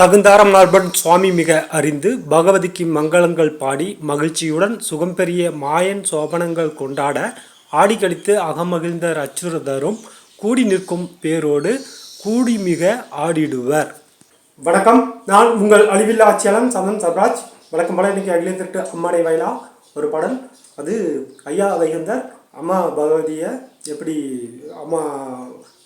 தகுந்தாரம் நார்பன் சுவாமி மிக அறிந்து பகவதிக்கு மங்களங்கள் பாடி மகிழ்ச்சியுடன் சுகம் பெரிய மாயன் சோபனங்கள் கொண்டாட ஆடி கழித்து அகமகிழ்ந்த அச்சுறுதரும் கூடி நிற்கும் பேரோடு கூடி மிக ஆடிடுவர். வணக்கம். நான் உங்கள் அழிவில்லா சேலம் சந்தன் சர்ராஜ் வணக்கம். போல இன்னைக்கு அகிலேந்திரட்டு அம்மாடை வயலா ஒரு பாடல் அது ஐயா வைகுந்தர் அம்மா பகவதியை எப்படி அம்மா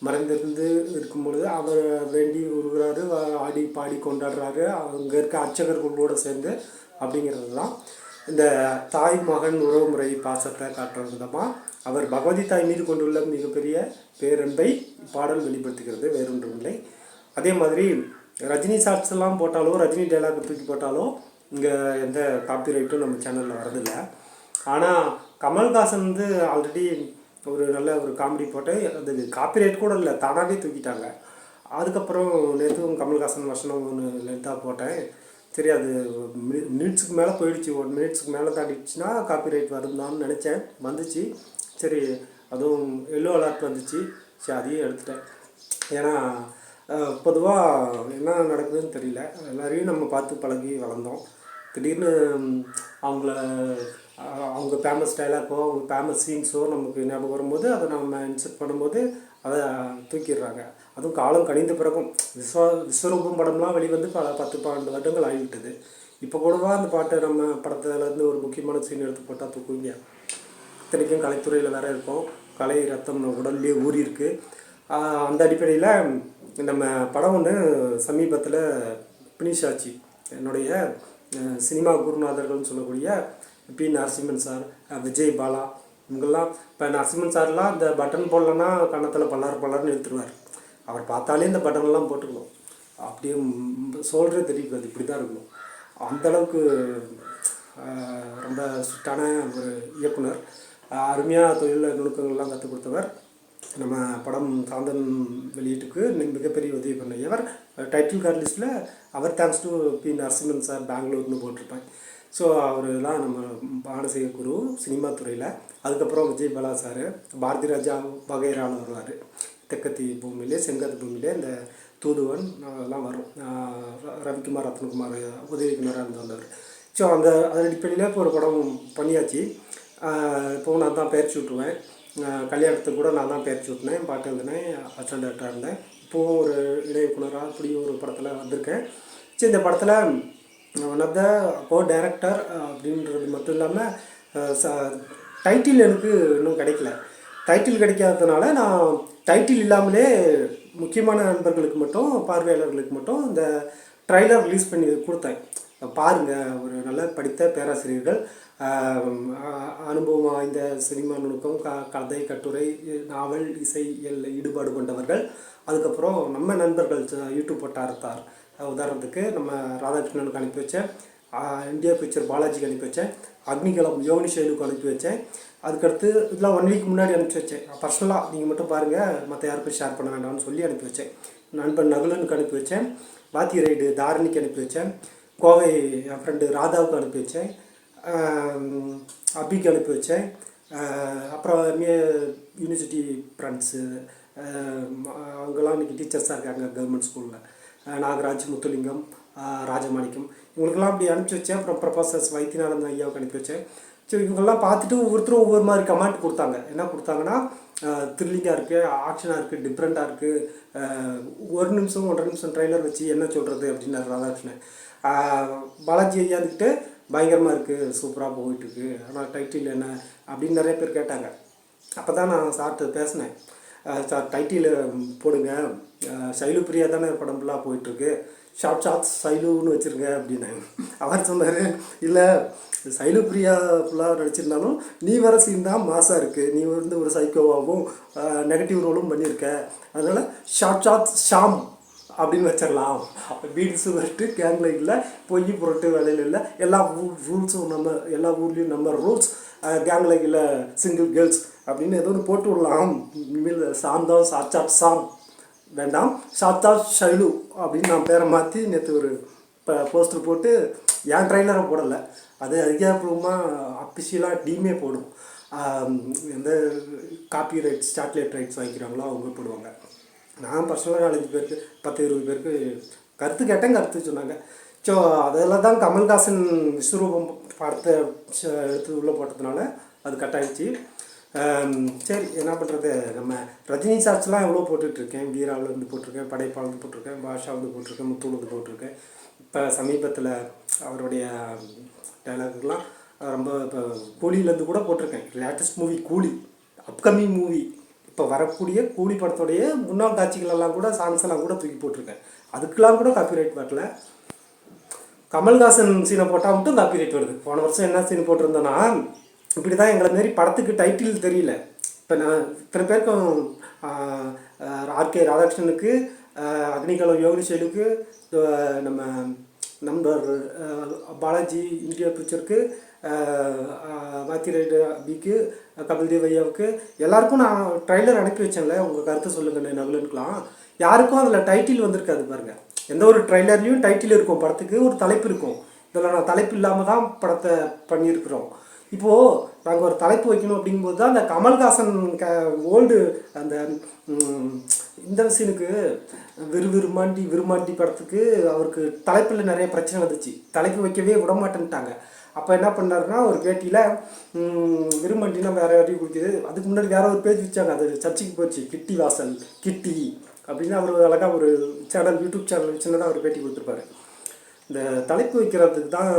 மறைந்திருந்து இருக்கும் பொழுது அவர் வேண்டி உருகிறாரு ஆடி பாடி கொண்டாடுறாரு அங்கே இருக்க அர்ச்சகர்களோடு சேர்ந்து அப்படிங்கிறது தான். இந்த தாய் மகன் உறவுமுறை பாசத்தை காட்டுற விதமாக அவர் பகவதி தாய் மீது கொண்டுள்ள மிகப்பெரிய பேரன்பை பாடல் வெளிப்படுத்துகிறது வேறொன்றும் இல்லை அதே மாதிரி ரஜினி ஷார்ட்ஸ் எல்லாம் போட்டாலோ ரஜினி டைலாக் தூக்கி போட்டாலோ இங்கே எந்த காப்பிரைட்டும் நம்ம சேனலில் வரதில்லை ஆனால் கமல்ஹாசன் வந்து ஆல்ரெடி ஒரு நல்ல ஒரு காமெடி போட்டு அது காப்பிரைட் கூட இல்லை தானாகவே தூக்கிட்டாங்க. அதுக்கப்புறம் நேற்றும் கமல்ஹாசன் வசனம் ஒன்று லென்த்தாக போட்டேன். சரி அது மினிட்ஸுக்கு மேலே போயிடுச்சு. ஒன் மினிட்ஸுக்கு மேலே தாண்டிடுச்சுன்னா காப்பிரைட் வருந்தான்னு நினச்சேன். வந்துச்சு. சரி அதுவும் எல்லோ அலர்ட் வந்துச்சு. சரி அதையும் எடுத்துட்டேன். ஏன்னா பொதுவாக என்ன நடக்குதுன்னு தெரியல. எல்லாரையும் நம்ம பார்த்து பழகி வளர்ந்தோம். திடீர்னு அவங்கள அவங்க ஃபேமஸ் டைலாக்கோ அவங்க ஃபேமஸ் சீன்ஸோ நமக்கு ஞாபகம் வரும்போது அதை நம்ம இன்சர்ட் பண்ணும்போது அதை தூக்கிடுறாங்க. அதுவும் காலம் கணிந்த பிறகும் விஸ்வ விஸ்வரூபம் படம்லாம் வெளிவந்து பல பத்து பன்னெண்டு வருடங்கள் ஆகிவிட்டது. இப்போ கூடவா அந்த பாட்டை நம்ம படத்துலேருந்து ஒரு முக்கியமான சீன் எடுத்து போட்டால் தூக்குவீங்க? இத்தனைக்கும் கலைத்துறையில் வேற இருக்கும். கலை ரத்தம் உடல்லேயே உடல்லே ஊறி அந்த அடிப்படையில் நம்ம படம் ஒன்று சமீபத்தில் ஃபினிஷ் ஆச்சு என்னுடைய சினிமா குருநாதர்கள்னு சொல்லக்கூடிய பி நரசிம்மன் சார் விஜய் பாலா இவங்கெல்லாம் இப்போ நரசிம்மன் சார்லாம் இந்த பட்டன் போடலன்னா கன்னத்தில் பல்லார் பல்லார்னு எடுத்துருவார் அவர் பார்த்தாலே இந்த பட்டன்லாம் போட்டுக்கணும். அப்படியே சொல்கிறே தெரியும் அது இப்படி தான் இருக்கணும் அந்தளவுக்கு ரொம்ப சுட்டான ஒரு இயக்குனர். அருமையாக தொழில் நுணுக்கங்கள்லாம் கற்றுக் கொடுத்தவர். நம்ம படம் சாந்தன் வெளியீட்டுக்கு மிகப்பெரிய உதவி பண்ண எவர் டைட்டில் கார்டு லிஸ்ட்டில் அவர் thanks to B Narasimhan sir பெங்களூர்னு போட்டிருப்பாங்க. ஸோ அவரெல்லாம் நம்ம பானசிக குரு சினிமா துறையில். அதுக்கப்புறம் விஜய் பாலா சார் பாரதி ராஜா வகைரால் வருவார் தெக்கத்தி பூமியிலே செங்கத்து பூமியிலே இந்த தூதுவன் அதெல்லாம் வரும். ரவிக்குமார் ரத்னகுமார் உதவி இயக்குனராக வந்தவர் ஸோ அந்த அதன் அடிப்படையில் இப்போ ஒரு படம் பண்ணியாச்சு. இப்போவும் நான் தான் பயிற்சி விட்டுருவேன். கல்யாணத்துக்கு கூட நான் தான் பயிற்சி விட்டுனேன். பாட்டு எழுதினேன் அசிஸ்டன்ட் டேரக்டராக இருந்தேன். இப்போவும் ஒரு இணை அப்படி ஒரு படத்தில் வந்திருக்கேன். சரி இந்த படத்தில் one of the co director அப்படின்றது மட்டும் இல்லாமல் டைட்டில் எனக்கு இன்னும் கிடைக்கல. டைட்டில் கிடைக்காததுனால நான் டைட்டில் இல்லாமலே முக்கியமான நண்பர்களுக்கு மட்டும் பார்வையாளர்களுக்கு மட்டும் இந்த ட்ரைலர் ரிலீஸ் பண்ணி கொடுத்தேன். பாருங்கள் ஒரு நல்ல படித்த பேராசிரியர்கள் அனுபவம் வாய்ந்த சினிமா நுணுக்கம் க கதை கட்டுரை நாவல் இசையில் ஈடுபாடு கொண்டவர்கள். அதுக்கப்புறம் நம்ம நண்பர்கள் யூடியூப் வட்டாரத்தார். உதாரணத்துக்கு நம்ம ராதாகிருஷ்ணனுக்கு அனுப்பி வச்சேன் இந்தியா பிக்சர் பாலாஜிக்கு அனுப்பி வச்சேன் அக்னிகலம் யோகனி ஷைலுக்கு அனுப்பி வச்சேன் அதுக்கடுத்து இதெல்லாம் ஒன் வீக் முன்னாடி அனுப்பி வச்சேன் பர்சனலாக நீங்கள் மட்டும் பாருங்கள் மற்ற யாருக்கும் ஷேர் பண்ண வேண்டாம்னு சொல்லி அனுப்பி வச்சேன் நண்பன் நகுலனுக்கு அனுப்பி வச்சேன் பாத்தி ரைடு தாரணிக்கு அனுப்பி வச்சேன் கோவை என் ஃப்ரெண்டு ராதாவுக்கு அனுப்பி வச்சேன். அபிக்கு அனுப்பி வச்சேன். அப்புறம் யூனிவர்சிட்டி ஃப்ரெண்ட்ஸு அவங்கெல்லாம் இன்றைக்கி டீச்சர்ஸாக இருக்காங்க கவர்மெண்ட் ஸ்கூலில் நாகராஜ் முத்துலிங்கம் ராஜமாணிக்கம். இவங்களுக்கெல்லாம் அப்படி அனுப்பிச்சி வச்சேன். அப்புறம் ப்ரொஃபசர்ஸ் வைத்தியநாதன் ஐயாவுக்கு அனுப்பி வச்சேன். ஸோ இவங்கெல்லாம் பார்த்துட்டு ஒவ்வொருத்தரும் ஒவ்வொரு மாதிரி கமெண்ட் கொடுத்தாங்க. என்ன கொடுத்தாங்கன்னா த்ரில்லிங்காக இருக்குது ஆக்ஷனாக இருக்குது டிஃப்ரெண்ட்டாக இருக்குது ஒரு நிமிஷம் ஒன்றரை நிமிஷம் ட்ரெய்லர் வச்சு என்ன சொல்கிறது அப்படின்னாரு ராதாகிருஷ்ணன். பாலாஜி ஐயா பயங்கரமாக இருக்குது சூப்பராக போயிட்டுருக்கு. ஆனால் டைட்டில் என்ன அப்படின்னு நிறைய பேர் கேட்டாங்க. அப்போ தான் நான் சார்கிட்ட பேசினேன். சார் டைட்டில் போடுங்க. சைலு பிரியா தானே படம் ஃபுல்லாக போயிட்டுருக்கு. ஷார்ட் ஷார்ட்ஸ் சைலுன்னு வச்சுருங்க அப்படின்னாங்க. அவர் சொன்னார் இல்லை சைலு பிரியா ஃபுல்லாக நடிச்சிருந்தாலும் நீ வர சீன் தான் மாசாக இருக்குது நீ வந்து ஒரு சைக்கோவாகவும் நெகட்டிவ் ரோலும் பண்ணியிருக்க. அதனால் ஷார்ட் ஷார்ட்ஸ் ஷாம். அப்படின்னு வச்சிடலாம். வீடு வந்துட்டு கேங்கில் இல்லை பொய் புரட்டு வேலையில் இல்லை. எல்லா ரூல்ஸும் நம்ம எல்லா ஊர்லேயும் நம்ம ரூல்ஸ் கேங்கில் இல்லை சிங்கிள் கேர்ள்ஸ் அப்படின்னு ஏதோ ஒன்று போட்டு விடலாம். இனிமேல் சாந்தம் சாச்சாட் சாம். வேண்டாம். சாத்தா ஷைலு அப்படின்னு நான் பேரை மாற்றி நேற்று ஒரு இப்போ போஸ்டர் போட்டு என் ட்ரெய்லரை போடலை. அது அதிகாரப்பூர்வமாக அஃபிஷியலாக டீமே போடும். எந்த காப்பி ரைட்ஸ் சாக்லேட் ரைட்ஸ் வாங்கிக்கிறாங்களோ அவங்க போடுவாங்க. நான் பர்சனலாக நாலஞ்சு பேருக்கு பத்து இருபது பேருக்கு கருத்து கேட்டேன் கருத்து சொன்னாங்க. ஸோ அதில் தான் கமல்ஹாசன் விஸ்வரூபம் படத்தை எடுத்து உள்ளே போட்டதுனால அது கட் ஆகிடுச்சு சரி என்ன பண்ணுறது நம்ம ரஜினி சார்ஸ்லாம் எவ்வளோ போட்டுட்ருக்கேன் வீராவிலேருந்து போட்டிருக்கேன் படைப்பாளந்து போட்டிருக்கேன் பாஷாவிலேருந்து போட்டிருக்கேன் முத்துலேருந்து போட்டிருக்கேன். இப்போ சமீபத்தில் அவருடைய டைலாக்லாம் ரொம்ப இப்போ கூலியிலேருந்து கூட போட்டிருக்கேன். Latest movie Coolie upcoming movie இப்போ வரக்கூடிய கூலி படத்துடைய முன்னாள் காட்சிகள் எல்லாம் கூட சாங்ஸ் எல்லாம் கூட தூக்கி போட்டிருக்கேன். அதுக்கெல்லாம் கூட காப்பிரைட் வரல. கமல்ஹாசன் சீனை போட்டால் மட்டும் காப்பிரைட் வருது. போன வருஷம் என்ன சீன் போட்டிருந்தேன்னா இப்படி தான் எங்களை மாரி படத்துக்கு டைட்டில் தெரியல. இப்போ நான் இத்தனை பேருக்கும் ஆர்கே ராதாகிருஷ்ணனுக்கு அக்னிகலம் யோகேஷலுக்கு நம்ம நம்பர் பாலாஜி இந்தியா பிக்சருக்கு வாத்திரைடு அபிக்கு கபில் தேவ் ஐயாவுக்கு எல்லாருக்கும் நான் ட்ரைலர் அனுப்பி வச்சேன்ல. உங்கள் கருத்து சொல்லுங்கள் நகுலனுக்குலாம் யாருக்கும் அதில் டைட்டில் வந்திருக்காது பாருங்கள் எந்த ஒரு ட்ரைலர்லேயும் டைட்டில் இருக்கும். படத்துக்கு ஒரு தலைப்பு இருக்கும். இதில் நான் தலைப்பு இல்லாமல் தான் படத்தை பண்ணியிருக்கிறோம். இப்போது நாங்கள் ஒரு தலைப்பு வைக்கணும் அப்படிங்கும்போது தான் அந்த கமல்ஹாசன் க ஓல்டு அந்த இந்த சீனுக்கு விறு விருமாண்டி விருமாண்டி படத்துக்கு அவருக்கு தலைப்பில் நிறைய பிரச்சனை வந்துச்சு. தலைப்பு வைக்கவே விட மாட்டேன்ட்டாங்க அப்போ என்ன பண்ணாருன்னா ஒரு பேட்டியில் விருமாண்டினா வேறு யாரையும் குடிக்குது. அதுக்கு முன்னாடி வேற ஒரு பேஜ் வச்சாங்க அது சர்ச்சைக்கு போச்சு. கிட்டி வாசல் கிட்டி அப்படின்னு அவர் அழகாக ஒரு சேனல் யூடியூப் சேனல் சின்னதாக ஒரு பேட்டி கொடுத்துருப்பாரு. இந்த தலைப்பு வைக்கிறதுக்கு தான்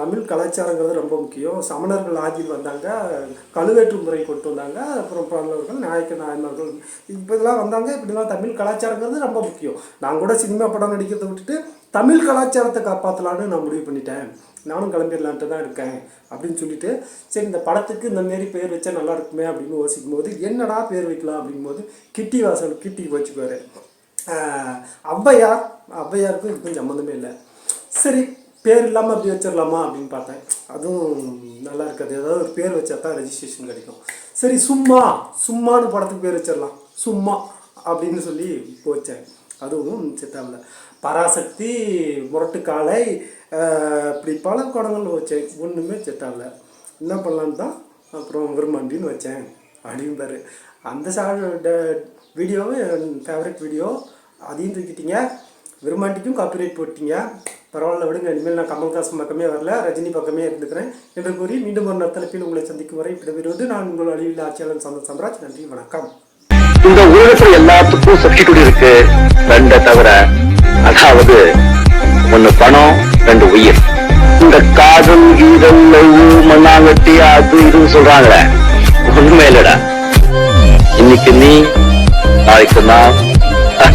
தமிழ் கலாச்சாரங்கிறது ரொம்ப முக்கியம். சமணர்கள் ஆட்சியில் வந்தாங்க. கழுவேற்று முறை கொண்டு வந்தாங்க. அப்புறம் பல்லவர்கள் நாயக்க நாயன்மார்கள் இப்போ இதெல்லாம் வந்தாங்க. இப்படிலாம் தமிழ் கலாச்சாரங்கிறது ரொம்ப முக்கியம். நான் கூட சினிமா படம் நடிக்கிறத விட்டுட்டு தமிழ் கலாச்சாரத்தை காப்பாற்றலான்னு நான் முடிவு பண்ணிட்டேன். நானும் கிளம்பிடலான்ட்டு தான் இருக்கேன் அப்படின்னு சொல்லிட்டு சரி இந்த படத்துக்கு இந்த மாரி பேர் வச்சா நல்லா இருக்குமே அப்படின்னு யோசிக்கும் போது என்னடா பேர் வைக்கலாம் அப்படிங்கும்போது கிட்டி வாசல் கிட்டி வச்சுக்குவார். ஔவையார் ஔவையாருக்கும் இதுக்கும் சம்மந்தமே இல்லை. சரி பேர் இல்லாமல் அப்படி வச்சிடலாமா அப்படின்னு பார்த்தேன். அதுவும் நல்லா இருக்காது. ஏதாவது ஒரு பேர் வச்சா தான் ரெஜிஸ்ட்ரேஷன் கிடைக்கும். சரி சும்மா சும்மானு படத்துக்கு பேர் வச்சிடலாம் சும்மா அப்படின்னு சொல்லி போச்சேன். அதுவும் செட்டாகல பராசக்தி முரட்டுக்காலை இப்படி பல குடங்கள் வச்சேன். ஒன்றுமே செட்டாகல என்ன பண்ணலான்னு தான் அப்புறம் விரும்மாண்டின்னு வச்சேன். அப்படிம்பாரு அந்த சா வீடியோவும் என் ஃபேவரட் வீடியோ அதையும் தூக்கிட்டீங்க. விரும்மாண்டிக்கும் காப்பிரைட் போட்டிங்க. பரவாயில்ல விடுங்க. இனிமேல் நான் கமல்ஹாசன் பக்கமே வரல. ரஜினி பக்கமே இருந்துக்கிறேன் என்று கூறி மீண்டும் ஒரு நத்தலப்பில் உங்களை சந்திக்கும் வரை விடைபெறுவது நான் உங்கள் அழிவில் ஆட்சியாளர் சந்த சம்ராஜ். நன்றி. வணக்கம். இந்த உலகத்துல எல்லாத்துக்கும் சப்ஸ்டிடியூட் இருக்கு. ரெண்ட தவிர அதாவது ஒண்ணு பணம் ரெண்டு உயிர். இந்த காதல் கீதல் மண்ணாங்கட்டி அது இதுன்னு சொல்றாங்களே. ஒண்ணுமே இல்லடா. இன்னைக்கு நீ நாளைக்கு நான்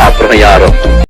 அப்புறம் யாரும்.